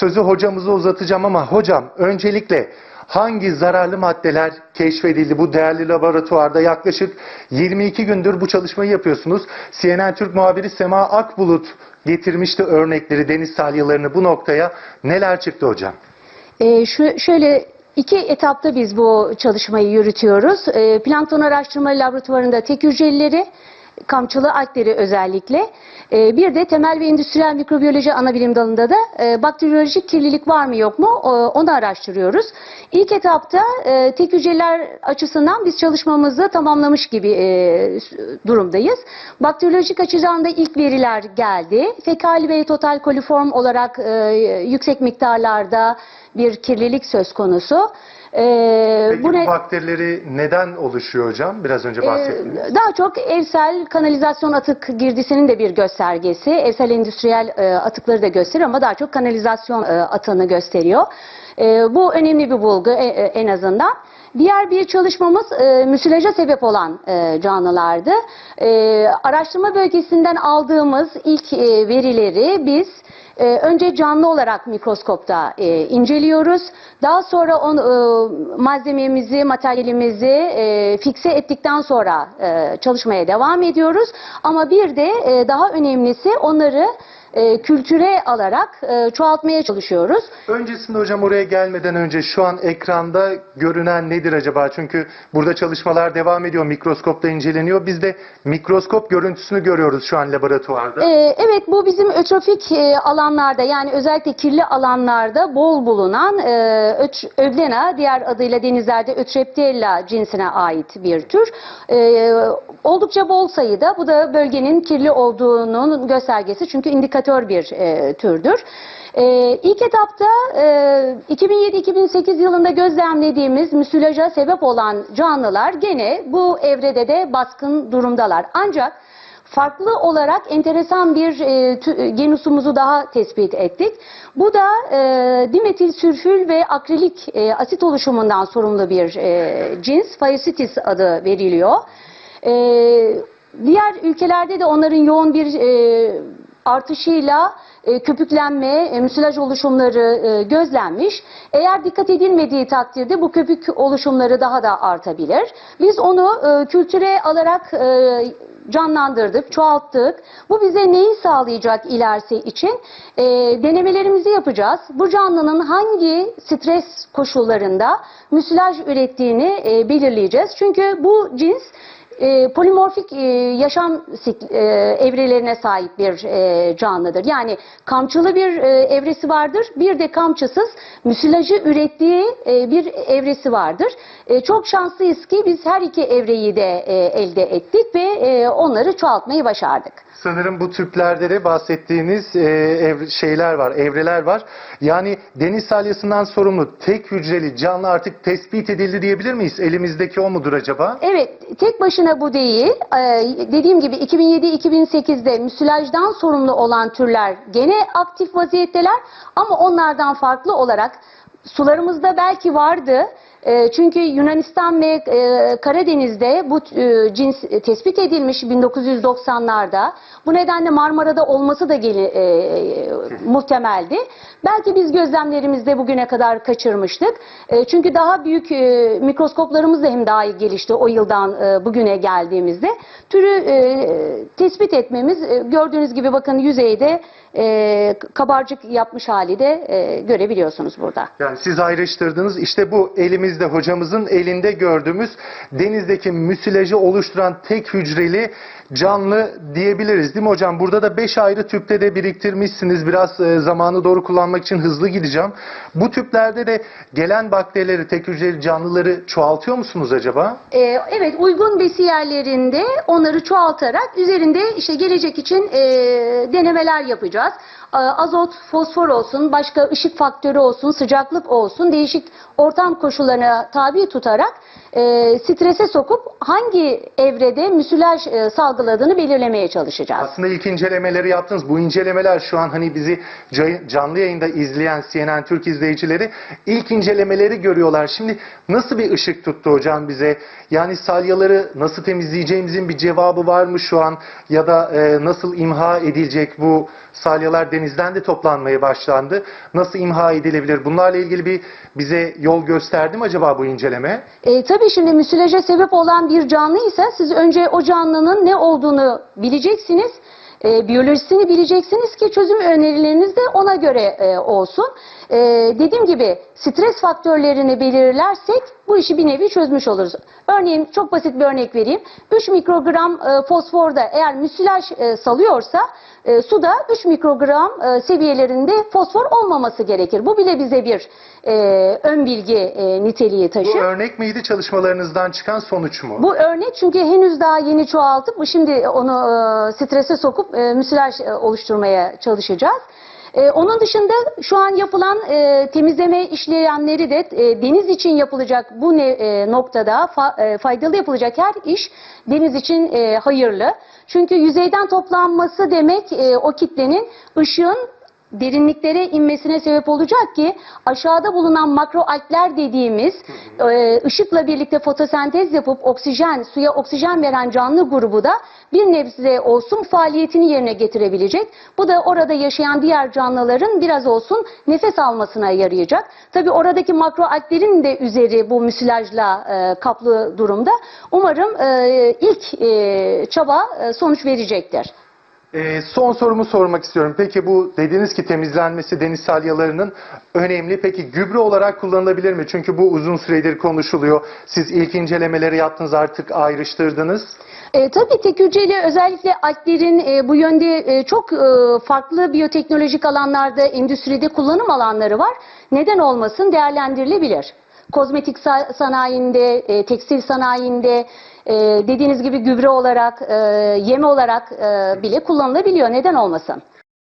sözü hocamıza uzatacağım ama hocam öncelikle hangi zararlı maddeler keşfedildi bu değerli laboratuvarda yaklaşık 22 gündür bu çalışmayı yapıyorsunuz. CNN Türk muhabiri Sema Akbulut getirmişti örnekleri deniz salyalarını bu noktaya. Neler çıktı hocam? Ee, şu, şöyle iki etapta biz bu çalışmayı yürütüyoruz. Ee, plankton araştırma laboratuvarında tek hücrelileri, kamçılı algleri özellikle. Ee, bir de temel ve endüstriyel mikrobiyoloji anabilim dalında da e, bakteriyolojik kirlilik var mı yok mu o- onu araştırıyoruz. İlk etapta e, tek hücreler açısından biz çalışmamızı tamamlamış gibi e, durumdayız. Bakteriyolojik açıdan da ilk veriler geldi. Fekal ve total koliform olarak e, yüksek miktarlarda bir kirlilik söz konusu. Ee, Peki bu bu ne- bakterileri neden oluşuyor hocam? Biraz önce ee, bahsettiniz. daha çok evsel kanalizasyon atık girdisinin de bir göstergesi. Evsel endüstriyel e, atıkları da gösteriyor ama daha çok kanalizasyon e, atığını gösteriyor. E, bu önemli bir bulgu e, e, en azından. Diğer bir çalışmamız e, müsilaja sebep olan e, canlılardı. E, araştırma bölgesinden aldığımız ilk e, verileri biz ee, önce canlı olarak mikroskopta e, inceliyoruz. Daha sonra on, e, malzememizi, materyalimizi e, fikse ettikten sonra e, çalışmaya devam ediyoruz. Ama bir de e, daha önemlisi onları e, kültüre alarak e, çoğaltmaya çalışıyoruz. Öncesinde hocam oraya gelmeden önce şu an ekranda görünen nedir acaba? Çünkü burada çalışmalar devam ediyor. Mikroskopta inceleniyor. Biz de mikroskop görüntüsünü görüyoruz şu an laboratuvarda. Ee, evet bu bizim ötrofik e, alanlarda yani özellikle kirli alanlarda bol bulunan e, öt- Öglena diğer adıyla denizlerde Ötreptella cinsine ait bir tür. Ee, oldukça bol sayıda bu da bölgenin kirli olduğunun göstergesi çünkü indikatör bir e, türdür. Ee, ilk etapta e, 2007-2008 yılında gözlemlediğimiz müsilaja sebep olan canlılar gene bu evrede de baskın durumdalar. Ancak farklı olarak enteresan bir e, tü- genusumuzu daha tespit ettik. Bu da e, dimetil sülfül ve akrilik e, asit oluşumundan sorumlu bir e, cins. Phaeocytis adı veriliyor. E, diğer ülkelerde de onların yoğun bir e, artışıyla e, köpüklenme, e, müsilaj oluşumları e, gözlenmiş. Eğer dikkat edilmediği takdirde bu köpük oluşumları daha da artabilir. Biz onu e, kültüre alarak e, canlandırdık, çoğalttık. Bu bize neyi sağlayacak ilerisi için? E, denemelerimizi yapacağız. Bu canlının hangi stres koşullarında müsilaj ürettiğini e, belirleyeceğiz. Çünkü bu cins e, polimorfik e, yaşam e, evrelerine sahip bir e, canlıdır. Yani kamçılı bir e, evresi vardır, bir de kamçısız müsilajı ürettiği e, bir evresi vardır. E, çok şanslıyız ki biz her iki evreyi de e, elde ettik ve e, onları çoğaltmayı başardık. Sanırım bu tüplerde de bahsettiğiniz e, ev- şeyler var, evreler var. Yani deniz salyasından sorumlu tek hücreli canlı artık tespit edildi diyebilir miyiz? Elimizdeki o mudur acaba? Evet, tek başına bu değil. Ee, dediğim gibi 2007-2008'de müsilajdan sorumlu olan türler gene aktif vaziyetteler ama onlardan farklı olarak sularımızda belki vardı. Ee, çünkü Yunanistan ve e, Karadeniz'de bu e, cins tespit edilmiş 1990'larda. Bu nedenle Marmara'da olması da geli, e, muhtemeldi. Belki biz gözlemlerimizde bugüne kadar kaçırmıştık. E, çünkü daha büyük e, mikroskoplarımız da hem daha iyi gelişti o yıldan e, bugüne geldiğimizde. Türü e, tespit etmemiz e, gördüğünüz gibi bakın yüzeyde e, kabarcık yapmış hali de e, görebiliyorsunuz burada. Yani siz ayrıştırdınız. İşte bu elimizde hocamızın elinde gördüğümüz denizdeki müsilajı oluşturan tek hücreli canlı diyebiliriz değil mi hocam? Burada da 5 ayrı tüpte de biriktirmişsiniz. Biraz e, zamanı doğru kullanmak için hızlı gideceğim. Bu tüplerde de gelen bakterileri, tek hücreli canlıları çoğaltıyor musunuz acaba? Ee, evet uygun besi yerlerinde onları çoğaltarak üzerinde işte gelecek için e, denemeler yapacağız. más Azot, fosfor olsun, başka ışık faktörü olsun, sıcaklık olsun değişik ortam koşullarına tabi tutarak e, strese sokup hangi evrede müsilaj e, salgıladığını belirlemeye çalışacağız. Aslında ilk incelemeleri yaptınız. Bu incelemeler şu an hani bizi ca- canlı yayında izleyen CNN Türk izleyicileri ilk incelemeleri görüyorlar. Şimdi nasıl bir ışık tuttu hocam bize? Yani salyaları nasıl temizleyeceğimizin bir cevabı var mı şu an? Ya da e, nasıl imha edilecek bu salyalar denizden de toplanmaya başlandı. Nasıl imha edilebilir? Bunlarla ilgili bir bize yol gösterdi mi acaba bu inceleme? E, tabii şimdi müsilaja sebep olan bir canlıysa siz önce o canlının ne olduğunu bileceksiniz. E, biyolojisini bileceksiniz ki çözüm önerileriniz de göre e, olsun. E, dediğim gibi stres faktörlerini belirlersek bu işi bir nevi çözmüş oluruz. Örneğin çok basit bir örnek vereyim. 3 mikrogram e, fosforda eğer müsilaj e, salıyorsa e, suda 3 mikrogram e, seviyelerinde fosfor olmaması gerekir. Bu bile bize bir e, ön bilgi e, niteliği Bu taşır. örnek miydi çalışmalarınızdan çıkan sonuç mu? Bu örnek çünkü henüz daha yeni çoğaltıp şimdi onu e, strese sokup e, müsilaj e, oluşturmaya çalışacağız. E, onun dışında şu an yapılan e, temizleme işleyenleri de e, deniz için yapılacak bu ne, e, noktada fa- e, faydalı yapılacak her iş deniz için e, hayırlı. Çünkü yüzeyden toplanması demek e, o kitlenin ışığın derinliklere inmesine sebep olacak ki aşağıda bulunan makroalgler dediğimiz e, ışıkla birlikte fotosentez yapıp oksijen, suya oksijen veren canlı grubu da bir nebze olsun faaliyetini yerine getirebilecek. Bu da orada yaşayan diğer canlıların biraz olsun nefes almasına yarayacak. Tabi oradaki makroalglerin de üzeri bu müsilajla e, kaplı durumda. Umarım e, ilk e, çaba e, sonuç verecektir. Ee, son sorumu sormak istiyorum. Peki bu dediniz ki temizlenmesi deniz salyalarının önemli. Peki gübre olarak kullanılabilir mi? Çünkü bu uzun süredir konuşuluyor. Siz ilk incelemeleri yaptınız artık ayrıştırdınız. E, tabii tek hücreli özellikle alglerin e, bu yönde e, çok e, farklı biyoteknolojik alanlarda, endüstride kullanım alanları var. Neden olmasın değerlendirilebilir. Kozmetik sa- sanayinde, e, tekstil sanayinde, e, dediğiniz gibi gübre olarak, e, yeme olarak e, bile kullanılabiliyor. Neden olmasın?